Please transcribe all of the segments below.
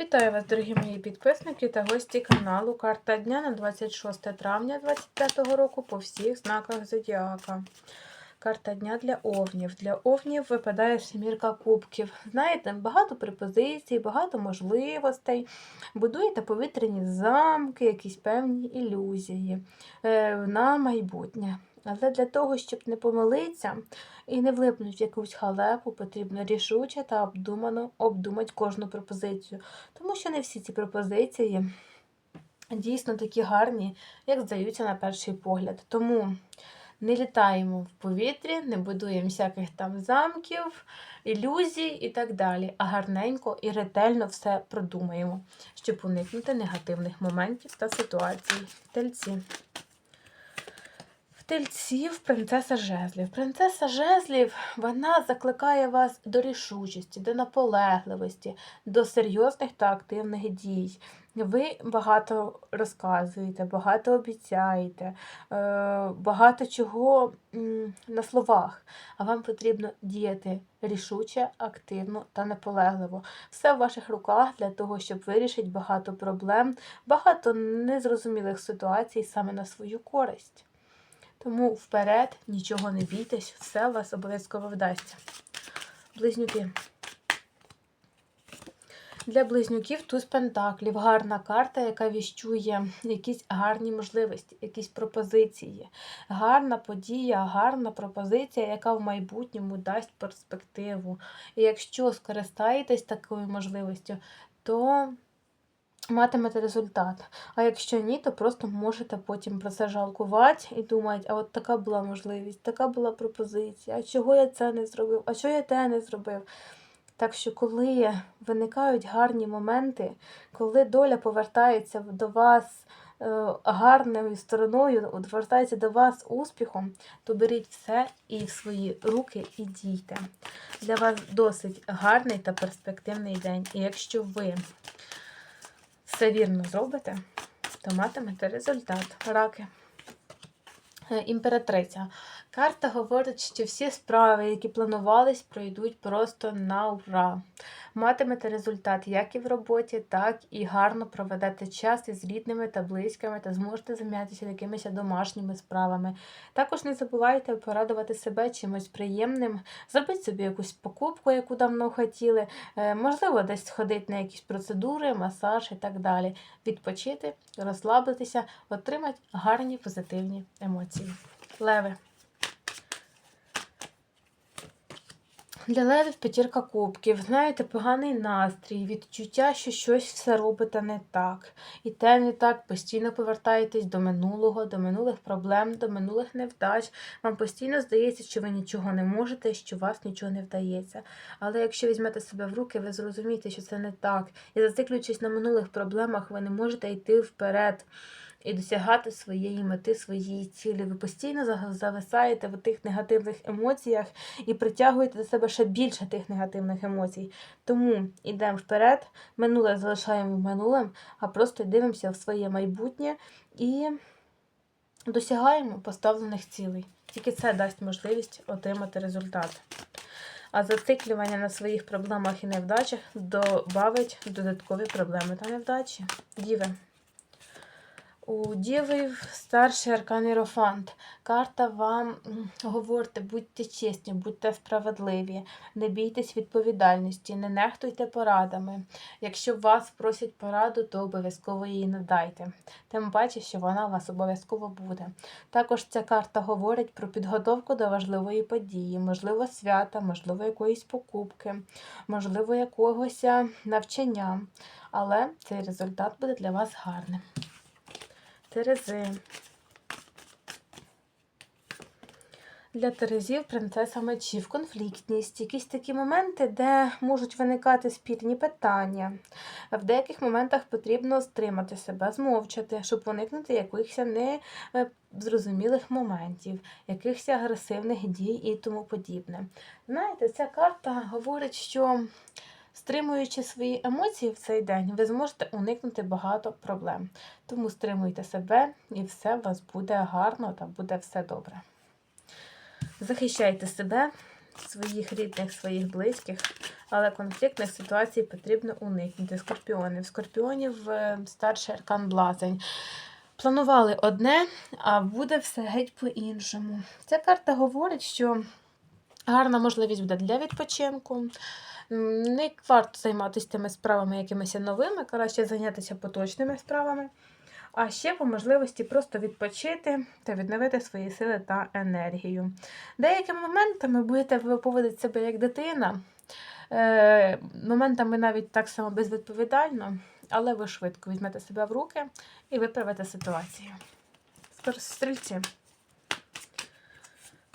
Вітаю вас, дорогі мої підписники та гості каналу. Карта дня на 26 травня 2025 року по всіх знаках Зодіака. Карта дня для овнів. Для овнів випадає семірка кубків. Знаєте, багато пропозицій, багато можливостей. Будуєте повітряні замки, якісь певні ілюзії е, на майбутнє. Але для того, щоб не помилитися і не влипнути в якусь халепу, потрібно рішуче та обдумано обдумати кожну пропозицію. Тому що не всі ці пропозиції дійсно такі гарні, як здаються на перший погляд. Тому не літаємо в повітрі, не будуємо всяких там замків, ілюзій і так далі, а гарненько і ретельно все продумаємо, щоб уникнути негативних моментів та ситуацій. Тельці. Тельців принцеса жезлів. Принцеса жезлів вона закликає вас до рішучості, до наполегливості, до серйозних та активних дій. Ви багато розказуєте, багато обіцяєте, е, багато чого на словах, а вам потрібно діяти рішуче, активно та наполегливо. Все в ваших руках для того, щоб вирішити багато проблем, багато незрозумілих ситуацій саме на свою користь. Тому вперед, нічого не бійтесь, все у вас обов'язково вдасться. Близнюки. Для близнюків туз пентаклів гарна карта, яка віщує якісь гарні можливості, якісь пропозиції. Гарна подія, гарна пропозиція, яка в майбутньому дасть перспективу. І якщо скористаєтесь такою можливістю, то матимете результат. А якщо ні, то просто можете потім про це жалкувати і думати, а от така була можливість, така була пропозиція, а чого я це не зробив, а чого я те не зробив. Так що, коли виникають гарні моменти, коли доля повертається до вас е, гарною стороною, повертається до вас успіхом, то беріть все і в свої руки і дійте. Для вас досить гарний та перспективний день. І якщо ви все вірно зробите, то матимете результат. Раки. Е, Імператриця. Карта говорить, що всі справи, які планувались, пройдуть просто на ура. Матимете результат як і в роботі, так і гарно проведете час із рідними та близькими та зможете зайнятися якимись домашніми справами. Також не забувайте порадувати себе чимось приємним, зробити собі якусь покупку, яку давно хотіли, е, можливо, десь сходити на якісь процедури, масаж і так далі. Відпочити, розслабитися, отримати гарні позитивні емоції. Леви. Для левів п'ятірка кубків. Знаєте, поганий настрій, відчуття, що щось все робите не так. І те не так, постійно повертаєтесь до минулого, до минулих проблем, до минулих невдач. Вам постійно здається, що ви нічого не можете, що у вас нічого не вдається. Але якщо візьмете себе в руки, ви зрозумієте, що це не так. І зациклюючись на минулих проблемах, ви не можете йти вперед і досягати своєї мети, своєї цілі. Ви постійно зависаєте в тих негативних емоціях і притягуєте до себе ще більше тих негативних емоцій. Тому йдемо вперед, минуле залишаємо минулим, а просто дивимося в своє майбутнє і досягаємо поставлених цілей. Тільки це дасть можливість отримати результат. А зациклювання на своїх проблемах і невдачах добавить додаткові проблеми та невдачі. Діви. У Діви старший аркан Іерофант. Карта вам говорить, будьте чесні, будьте справедливі, не бійтесь відповідальності, не нехтуйте порадами. Якщо вас просять пораду, то обов'язково її надайте. Тим паче, що вона у вас обов'язково буде. Також ця карта говорить про підготовку до важливої події, можливо, свята, можливо, якоїсь покупки, можливо, якогось навчання. Але цей результат буде для вас гарним. Терези. Для Терезів принцеса мечів, конфліктність, якісь такі моменти, де можуть виникати спірні питання. В деяких моментах потрібно стримати себе, змовчати, щоб уникнути якихось незрозумілих моментів, якихось агресивних дій і тому подібне. Знаєте, ця карта говорить, що Стримуючи свої емоції в цей день, ви зможете уникнути багато проблем. Тому стримуйте себе, і все у вас буде гарно та буде все добре. Захищайте себе, своїх рідних, своїх близьких, але конфліктних ситуацій потрібно уникнути. Скорпіони. В скорпіонів е, старший аркан блазень. Планували одне, а буде все геть по-іншому. Ця карта говорить, що гарна можливість буде для відпочинку. Не варто займатися тими справами якимись новими, краще зайнятися поточними справами. А ще по можливості просто відпочити та відновити свої сили та енергію. Деякими моментами будете поводити себе як дитина, е, моментами навіть так само безвідповідально, але ви швидко візьмете себе в руки і виправите ситуацію. Стрільці.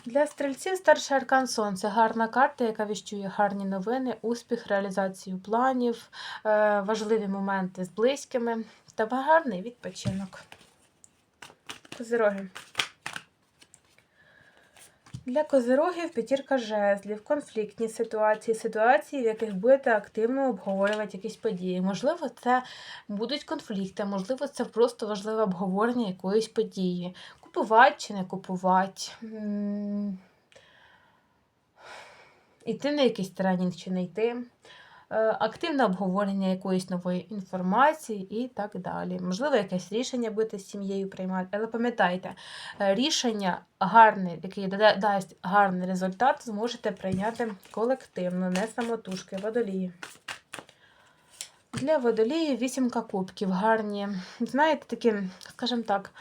Для стрільців старший аркан Сонце гарна карта, яка віщує гарні новини, успіх, реалізацію планів, е, важливі моменти з близькими та гарний відпочинок. Козироги. Для козирогів п'ятірка жезлів, конфліктні ситуації, ситуації, в яких будете активно обговорювати якісь події. Можливо, це будуть конфлікти, можливо, це просто важливе обговорення якоїсь події. Купувати чи не купувати. Іти на якийсь тренінг чи не йти. Е, Активне обговорення якоїсь нової інформації і так далі. Можливо, якесь рішення будете з сім'єю приймати. Але пам'ятайте, е, рішення гарне, яке дасть гарний результат, зможете прийняти колективно, не самотужки, водолії. Для водолії вісімка кубків. Гарні, знаєте, такі, скажімо так,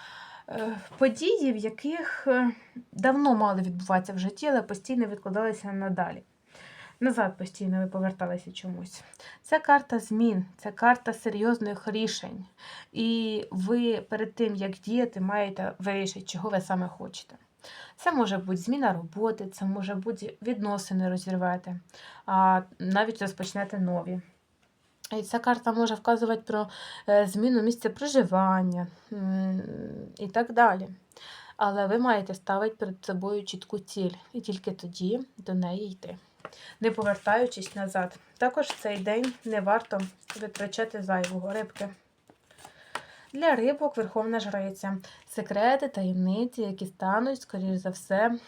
події, в яких е, давно мали відбуватися в житті, але постійно відкладалися надалі. Назад постійно ви поверталися чомусь. Це карта змін, це карта серйозних рішень. І ви перед тим, як діяти, маєте вирішити, чого ви саме хочете. Це може бути зміна роботи, це може бути відносини розірвати, а навіть розпочнете нові. І ця карта може вказувати про е, зміну місця проживання і так далі. Але ви маєте ставити перед собою чітку ціль, і тільки тоді до неї йти, не повертаючись назад. Також в цей день не варто витрачати зайвого рибки. Для рибок Верховна Жриця. Секрети, таємниці, які стануть, скоріш за все,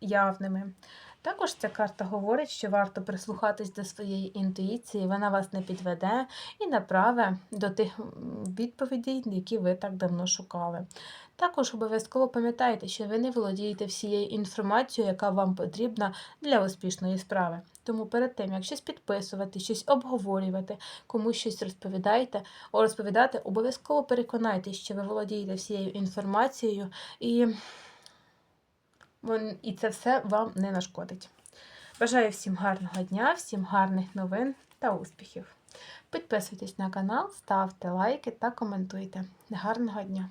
явними. Також ця карта говорить, що варто прислухатись до своєї інтуїції, вона вас не підведе і направе до тих відповідей, які ви так давно шукали. Також обов'язково пам'ятайте, що ви не володієте всією інформацією, яка вам потрібна для успішної справи. Тому перед тим, як щось підписувати, щось обговорювати, комусь щось розповідайте, о, розповідати, обов'язково переконайтеся, що ви володієте всією інформацією і І це все вам не нашкодить. Бажаю всім гарного дня, всім гарних новин та успіхів. Підписуйтесь на канал, ставте лайки та коментуйте. Гарного дня!